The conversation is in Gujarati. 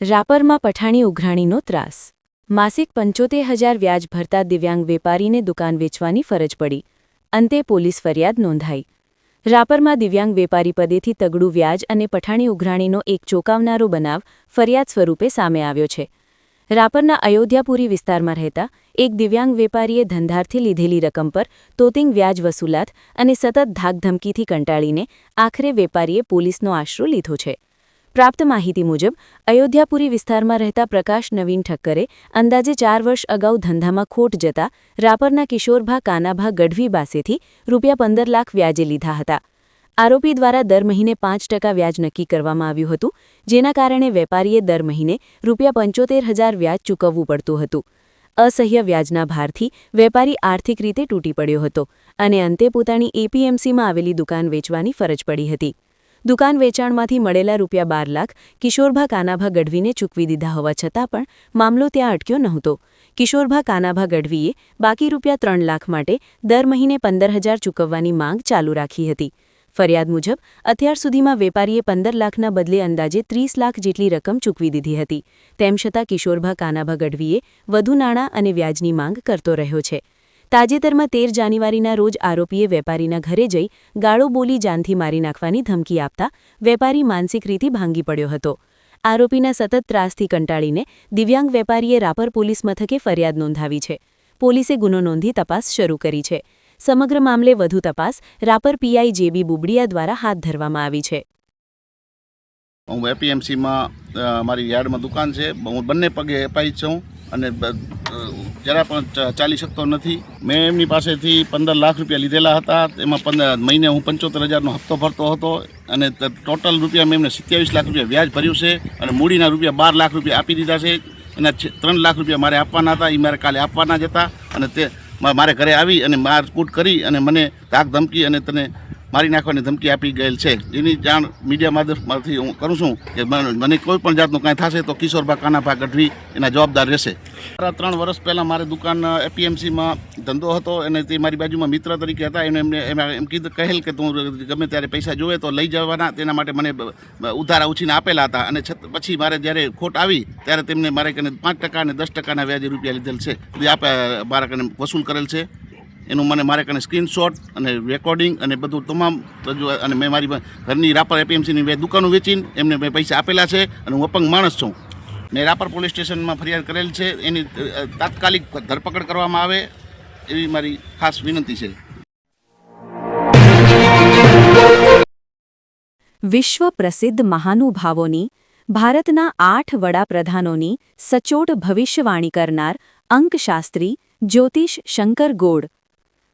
રાપરમાં પઠાણી ઉઘરાણીનો ત્રાસ. માસિક પંચોતેર હજાર વ્યાજ ભરતા દિવ્યાંગ વેપારીને દુકાન વેચવાની ફરજ પડી. અંતે પોલીસ ફરિયાદ નોંધાઈ. રાપરમાં દિવ્યાંગ વેપારી પદેથી તગડું વ્યાજ અને પઠાણી ઉઘરાણીનો એક ચોંકાવનારો બનાવ ફરિયાદ સ્વરૂપે સામે આવ્યો છે. રાપરના અયોધ્યાપુરી વિસ્તારમાં રહેતા એક દિવ્યાંગ વેપારીએ ધંધારથી લીધેલી રકમ પર તોતિંગ વ્યાજ વસૂલાત અને સતત ધાકધમકીથી કંટાળીને આખરે વેપારીએ પોલીસનો આશરો લીધો છે. પ્રાપ્ત માહિતી મુજબ, અયોધ્યાપુરી વિસ્તારમાં રહેતા પ્રકાશ નવીન ઠક્કરે અંદાજે ચાર વર્ષ અગાઉ ધંધામાં ખોટ જતા રાપરના કિશોરભા કાનાભા ગઢવી પાસેથી રૂપિયા પંદર લાખ વ્યાજે લીધા હતા. આરોપી દ્વારા દર મહિને પાંચ ટકા વ્યાજ નક્કી કરવામાં આવ્યું હતું, જેના કારણે વેપારીએ દર મહિને રૂપિયા પંચોતેર હજાર વ્યાજ ચૂકવવું પડતું હતું. અસહ્ય વ્યાજના ભારથી વેપારી આર્થિક રીતે તૂટી પડ્યો હતો અને અંતે પોતાની એપીએમસીમાં આવેલી દુકાન વેચવાની ફરજ પડી હતી. દુકાન વેચાણમાંથી મળેલા રૂપિયા બાર લાખ કિશોરભા કાનાભા ગઢવીને ચૂકવી દીધા હોવા છતાં પણ મામલો ત્યાં અટક્યો નહોતો. કિશોરભા કાનાભા ગઢવીએ બાકી રૂપિયા ત્રણ લાખ માટે દર મહિને પંદર હજાર ચૂકવવાની માંગ ચાલુ રાખી હતી. ફરિયાદ મુજબ, અત્યાર સુધીમાં વેપારીએ પંદર લાખના બદલે અંદાજે ત્રીસ લાખ જેટલી રકમ ચૂકવી દીધી હતી. તેમ છતાં કિશોરભા કાનાભા ગઢવીએ વધુ નાણાં અને વ્યાજની માંગ કરતો રહ્યો છે. તાજેતરમાં તેર જાન્યુઆરીના રોજ આરોપીએ વેપારીના ઘરે જઈ ગાળો બોલી જાનથી મારી નાખવાની ધમકી આપતા વેપારી માનસિક રીતે ભાંગી પડ્યો હતો. આરોપીના સતત ત્રાસથી કંટાળીને દિવ્યાંગ વેપારીએ રાપર પોલીસ મથકે ફરિયાદ નોંધાવી છે. પોલીસે ગુનો નોંધી તપાસ શરૂ કરી છે. સમગ્ર મામલે વધુ તપાસ રાપર પીઆઈ જેબી બુબડિયા દ્વારા હાથ ધરવામાં આવી છે. હું એપીએમસીમાં મારી યાર્ડમાં દુકાન છે. હું બંને પગે અપાઈ છું અને જરા પણ ચાલી શકતો નથી. મેં એમની પાસેથી પંદર લાખ રૂપિયા લીધેલા હતા. એમાં પંદર મહિને હું પંચોતેર હજારનો હપ્તો ભરતો હતો અને ટોટલ રૂપિયા મેં એમને સત્યાવીસ લાખ રૂપિયા વ્યાજ ભર્યું છે અને મૂડીના રૂપિયા બાર લાખ રૂપિયા આપી દીધા છે. એના ત્રણ લાખ રૂપિયા મારે આપવાના હતા. એ મારે કાલે આપવાના જ હતા. અને તે મારે ઘરે આવી અને મારકૂટ કરી અને મને ધાક ધમકી અને તને મારી નાખવાની ધમકી આપી ગયેલ છે. એની જાણ મીડિયા માધ્યમમાંથી હું કરું છું કે મને કોઈ પણ જાતનું કાંઈ થશે તો કિશોરભા કાનાભા ગઢવી એના જવાબદાર રહેશે. મારા ત્રણ વર્ષ પહેલાં મારે દુકાન એપીએમસીમાં ધંધો હતો અને તે મારી બાજુમાં મિત્ર તરીકે હતા. એને એમને એમાં એમ કીધું, કહેલ કે તું ગમે ત્યારે પૈસા જોવે તો લઈ જવાના. તેના માટે મને ઉધારા ઉછીને આપેલા હતા અને છત પછી મારે જ્યારે ખોટ આવી ત્યારે તેમને મારે કને પાંચ ટકા અને દસ ટકાના વ્યાજે રૂપિયા લીધેલ છે. એ આપ મારા કને વસૂલ કરેલ છે. એનું મને મારે કને સ્ક્રીનશોટ અને રેકોર્ડિંગ અને બધું તમામ રજૂઆત અને મેં મારી ઘરની રાપર એપીએમસીની બે દુકાનો વેચીને એમને મેં પૈસા આપેલા છે અને હું અપંગ માણસ છું. મેં રાપર પોલીસ સ્ટેશનમાં ફરિયાદ કરેલ છે. એની તાત્કાલિક ધરપકડ કરવામાં આવે એવી મારી ખાસ વિનંતી છે. વિશ્વ પ્રસિદ્ધ મહાનુભાવોની, ભારતના આઠ વડાપ્રધાનોની સચોટ ભવિષ્યવાણી કરનાર અંકશાસ્ત્રી જ્યોતિષ શંકર ગોડ